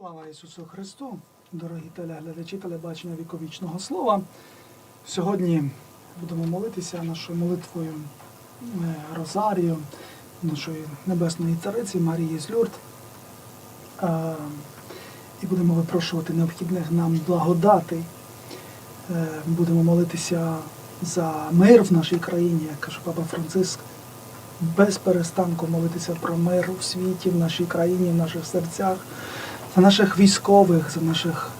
Слава Ісусу Христу, дорогі телеглядачі телебачення віковічного слова. Сьогодні будемо молитися нашою молитвою е, Розарію, нашої небесної цариці Марії з Люрд. Е, І будемо випрошувати необхідних нам благодатей. Е, Будемо молитися за мир в нашій країні, як каже Папа Франциск. Без перестанку молитися про мир у світі, в нашій країні, в наших серцях, за наших військових, за наших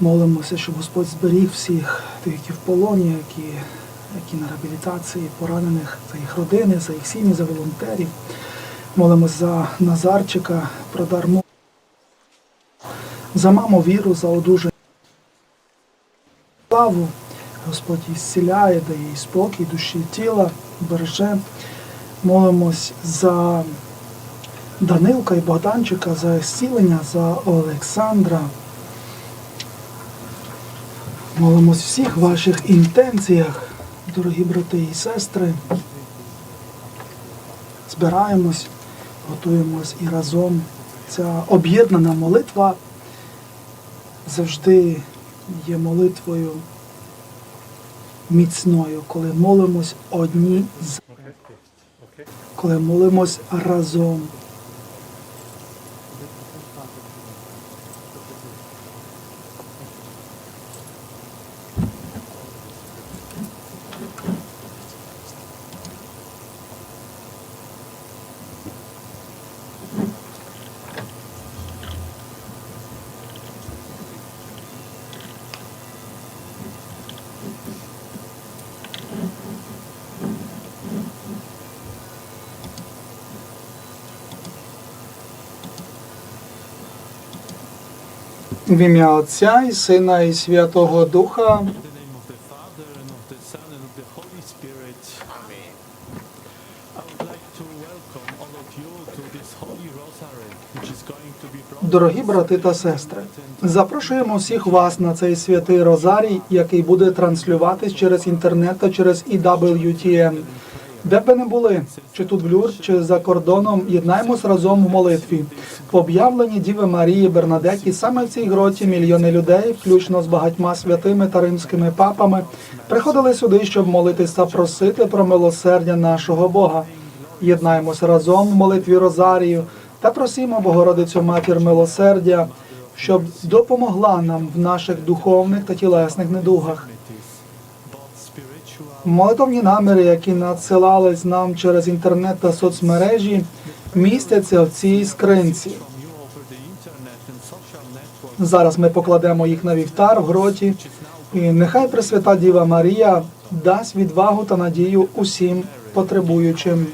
молимося, щоб Господь зберіг всіх тих, які в полоні, які, які на реабілітації, поранених, за їх родини, за їх сім'ї, за волонтерів. Молимось за Назарчика, про дар мо- за маму віру, за одужання. Славу Господь її зціляє, дає їй спокій, душі і тіла, береже. Молимось за Данилка і Богданчика, за зцілення, за Олександра. Молимось всіх ваших інтенціях, дорогі брати і сестри. Збираємось, готуємось і разом. Ця об'єднана молитва завжди є молитвою міцною, коли молимось одні з коли молимось разом. Holy Rosary, which is going to be brought Дорогі брати та сестри, запрошуємо всіх вас на цей святий Розарій, який буде транслюватись через інтернет та через EWTN. Де б ви не були, чи тут в Люрд, чи за кордоном, єднаємось разом в молитві. По об'явленні Діви Марії Бернадеті саме в цій гроті мільйони людей, включно з багатьма святими та римськими папами, приходили сюди, щоб молитись та просити про милосердя нашого Бога. Єднаємось разом в молитві Розарію та просимо Богородицю Матір милосердя, щоб допомогла нам в наших духовних та тілесних недугах. Молитовні наміри, які надсилались нам через інтернет та соцмережі, містяться в цій скринці. Зараз ми покладемо їх на вівтар в гроті, і нехай Пресвята Діва Марія дасть відвагу та надію усім потребуючим.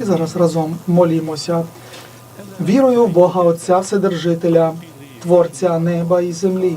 І зараз разом молімося. Вірую в Бога Отця Вседержителя, Творця неба і землі,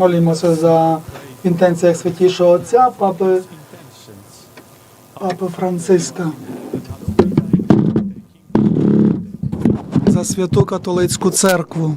Молімося за інтенціях святішого Отця, папи, папи Франциска. За святу католицьку церкву.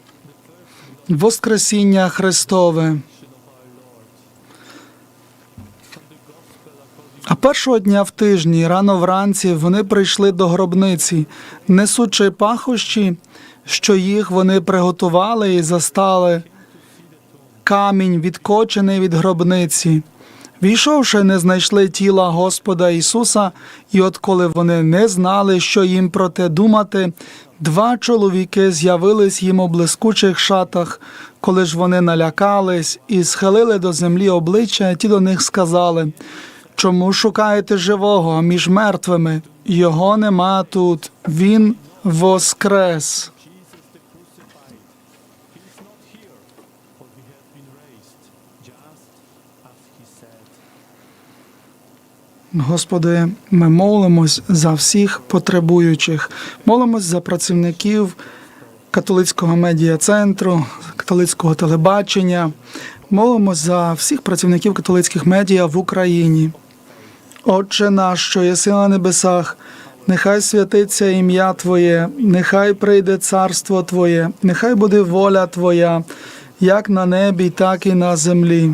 Воскресіння Христове. А першого дня в тижні, рано вранці, вони прийшли до гробниці, несучи пахощі, що їх вони приготували і застали. Камінь, відкочений від гробниці. Війшовши, не знайшли тіла Господа Ісуса, і от коли вони не знали, що їм про те думати, два чоловіки з'явились їм у блискучих шатах. Коли ж вони налякались і схилили до землі обличчя, ті до них сказали: Чому шукаєте живого між мертвими? Його нема тут, він воскрес. Господи, ми молимось за всіх потребуючих, молимось за працівників католицького медіа центру, католицького телебачення, молимось за всіх працівників католицьких медіа в Україні. Отче наш, що єси на небесах, нехай святиться ім'я Твоє, нехай прийде царство Твоє, нехай буде воля Твоя, як на небі, так і на землі.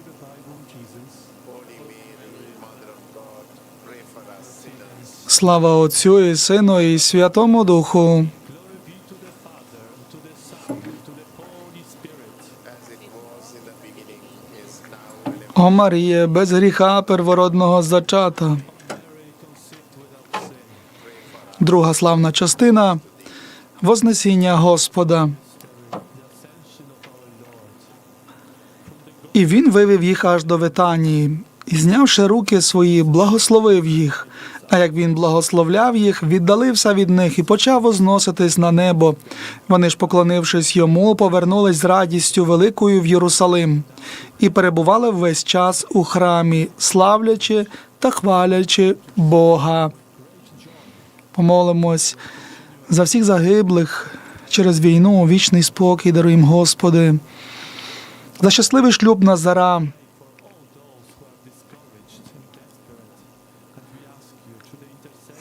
Слава Отцю і Сину, і Святому Духу. О Маріє, без гріха первородного зачата. Друга славна частина Вознесіння Господа. І він вивів їх аж до Витанії, і знявши руки свої, благословив їх. А як він благословляв їх, віддалився від них і почав возноситись на небо. Вони ж, поклонившись йому, повернулись з радістю великою в Єрусалим і перебували весь час у храмі, славлячи та хвалячи Бога. Помолимось за всіх загиблих через війну, вічний спокій даруємо, Господи, за щасливий шлюб Назара,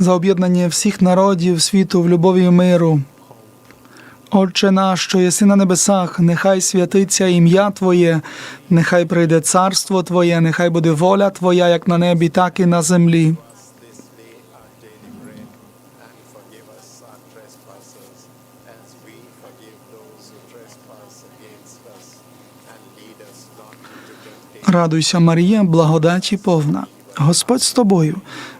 за об'єднання всіх народів світу в любові і миру. Отче наш, що єси на небесах, нехай святиться ім'я Твоє, нехай прийде царство Твоє, нехай буде воля Твоя, як на небі, так і на землі. Радуйся, Марія, благодаті повна. Господь з тобою,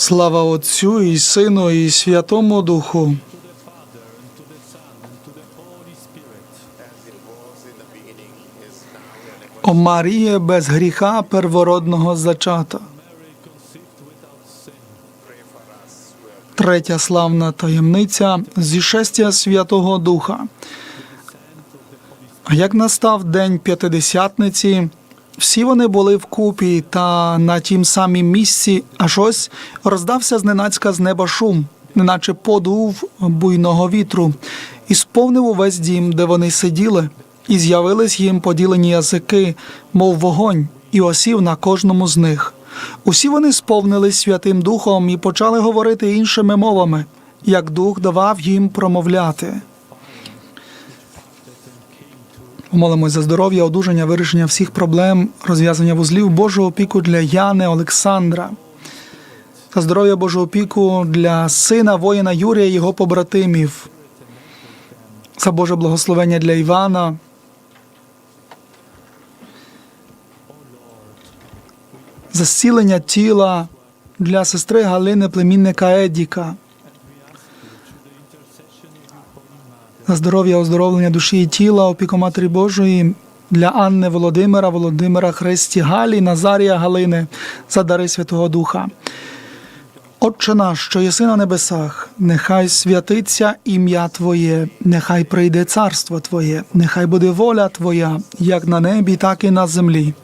Слава Отцю і Сину, і Святому Духу. О Маріє без гріха первородного зачата. Третя славна таємниця зішестя Святого Духа. Як настав день п'ятидесятниці, всі вони були вкупі, та на тім самім місці аж ось роздався зненацька з неба шум, неначе подув буйного вітру, і сповнив увесь дім, де вони сиділи, і з'явились їм поділені язики, мов вогонь, і осів на кожному з них. Усі вони сповнились Святим Духом і почали говорити іншими мовами, як Дух давав їм промовляти. Молимось за здоров'я, одужання, вирішення всіх проблем, розв'язання вузлів, Божу опіку для Яни Олександра. За здоров'я Божу опіку для сина воїна Юрія і його побратимів. За Боже благословення для Івана. За зцілення тіла для сестри Галини племінника Едіка. За здоров'я, оздоровлення душі і тіла, опіку Матері Божої для Анни Володимира, Володимира Христі Галі, Назарія Галини за дари Святого Духа. Отче наш, що єси на небесах, нехай святиться ім'я Твоє, нехай прийде царство Твоє, нехай буде воля Твоя, як на небі, так і на землі.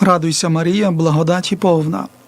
Радуйся, Марія, благодаті повна.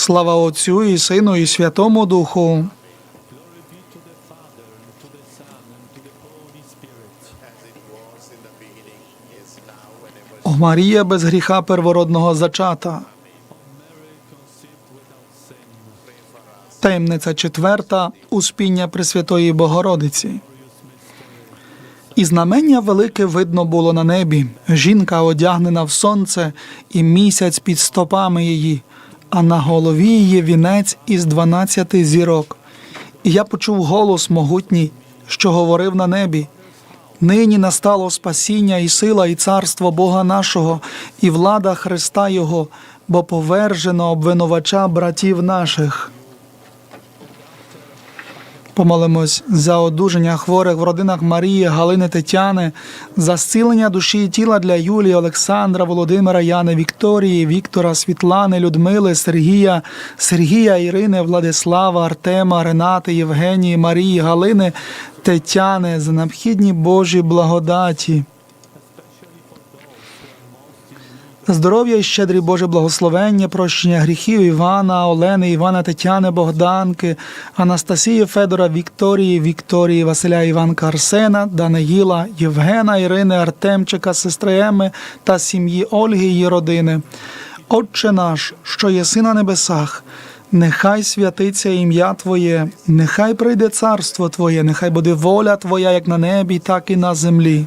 Слава Отцю і Сину, і Святому Духу. О Марія без гріха первородного зачата. Таємниця четверта успіння Пресвятої Богородиці. І знамення велике видно було на небі. Жінка одягнена в сонце, і місяць під стопами її, а на голові її вінець із дванадцяти зірок. І я почув голос могутній, що говорив на небі. Нині настало спасіння і сила, і царство Бога нашого, і влада Христа Його, бо повержено обвинувача братів наших. Помолимось за одужання хворих в родинах Марії, Галини Тетяни, за зцілення душі і тіла для Юлії, Олександра, Володимира, Яни, Вікторії, Віктора, Світлани, Людмили, Сергія, Сергія, Ірини, Владислава, Артема, Ренати, Євгенії, Марії, Галини, Тетяни, за необхідні Божі благодаті. Здоров'я і щедрі Боже благословення, прощення гріхів Івана, Олени, Івана, Тетяни, Богданки, Анастасії, Федора, Вікторії, Вікторії, Василя, Іванка, Арсена, Даниїла, Євгена, Ірини, Артемчика, сестри Еми та сім'ї Ольги її родини. Отче наш, що єси на небесах, нехай святиться ім'я Твоє, нехай прийде царство Твоє, нехай буде воля Твоя, як на небі, так і на землі.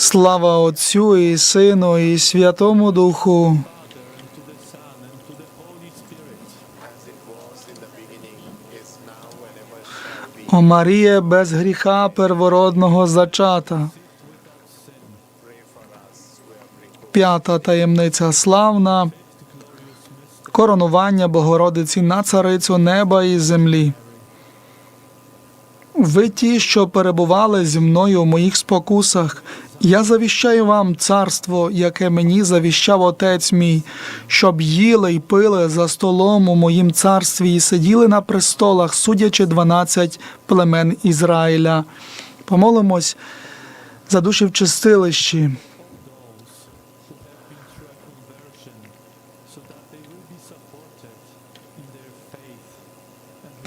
Слава Отцю і Сину, і Святому Духу. О Марія без гріха первородного зачата. П'ята таємниця славна. Коронування Богородиці на царицю неба і землі. Ви ті, що перебували зі мною у моїх спокусах, я завіщаю вам царство, яке мені завіщав отець мій, щоб їли й пили за столом у моїм царстві і сиділи на престолах, судячи дванадцять племен Ізраїля. Помолимось за душі в чистилищі.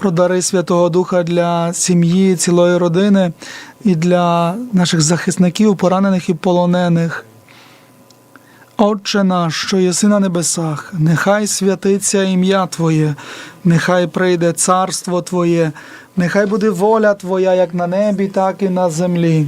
Про дари Святого Духа для сім'ї, цілої родини і для наших захисників, поранених і полонених. Отче наш, що єси на небесах, нехай святиться ім'я Твоє, нехай прийде царство Твоє, нехай буде воля Твоя як на небі, так і на землі.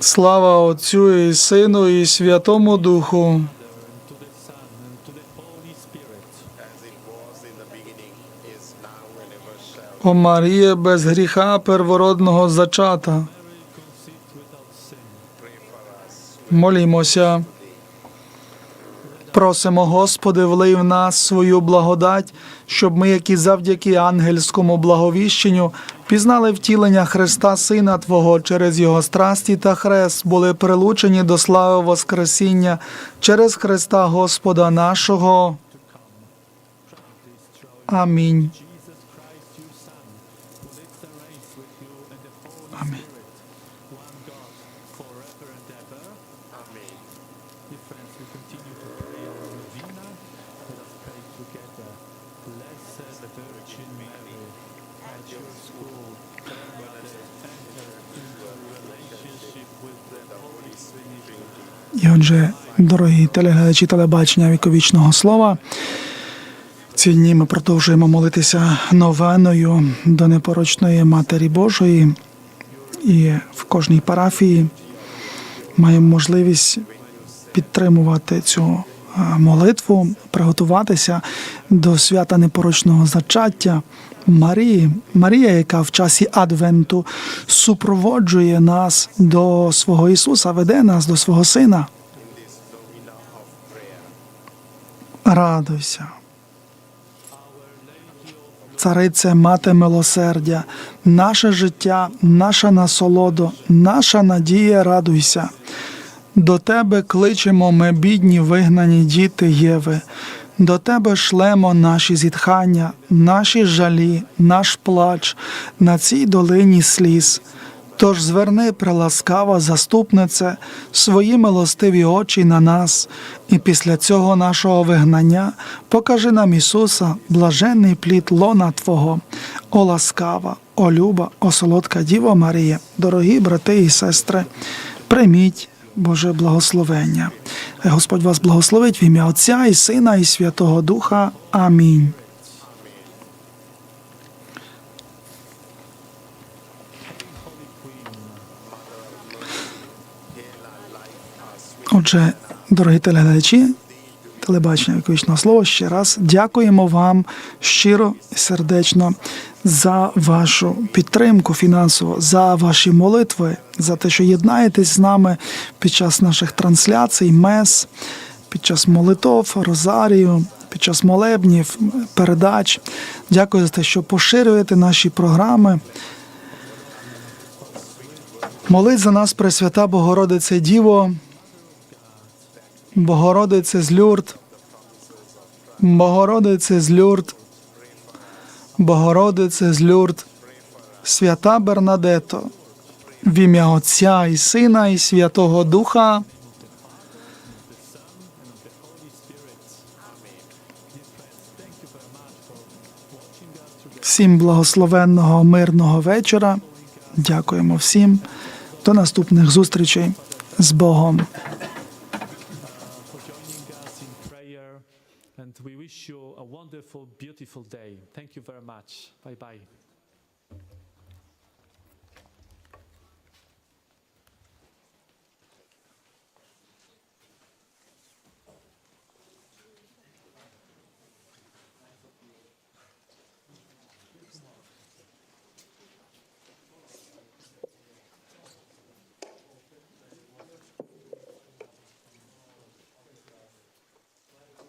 Слава Отцю і Сину, і Святому Духу. О Марія, без гріха первородного зачата. Молімося. Просимо, Господи, влий в нас свою благодать, щоб ми, які завдяки ангельському благовіщенню, пізнали втілення Христа Сина Твого через Його страсті та хрест, були прилучені до слави Воскресіння через Христа Господа нашого. Амінь. Отже, дорогі телеглядачі телебачення віковічного слова. Ці дні ми продовжуємо молитися новеною до непорочної Матері Божої. І в кожній парафії маємо можливість підтримувати цю е, молитву, приготуватися до свята непорочного зачаття Марії. Марія, яка в часі Адвенту супроводжує нас до свого Ісуса, веде нас до свого Сина. Радуйся. Царице, мати милосердя, наше життя, наша насолодо, наша надія, радуйся. До тебе кличемо ми, бідні вигнані діти Єви. До тебе шлемо наші зітхання, наші жалі, наш плач на цій долині сліз. Тож зверни, приласкава заступнице, свої милостиві очі на нас, і після цього нашого вигнання покажи нам Ісуса, блаженний плід лона Твого, о ласкава, о люба, о солодка Діво Марія, дорогі брати і сестри, прийміть Боже благословення. Господь вас благословить в ім'я Отця і Сина, і Святого Духа. Амінь. Отже, дорогі телеглядачі, телебачення віковічного слова, ще раз дякуємо вам щиро і сердечно за вашу підтримку фінансово, за ваші молитви, за те, що єднаєтесь з нами під час наших трансляцій, мес, під час молитов, розарію, під час молебнів, передач. Дякую за те, що поширюєте наші програми. Молить за нас, Пресвята Богородице Діво, Богородице з Люрд, Богородице з Люрд, Богородице з Люрд, свята Бернадето, в ім'я Отця і Сина, і Святого Духа. Всім благословенного мирного вечора. Дякуємо всім. До наступних зустрічей з Богом. Wish you a wonderful, beautiful day. Thank you very much. Bye bye.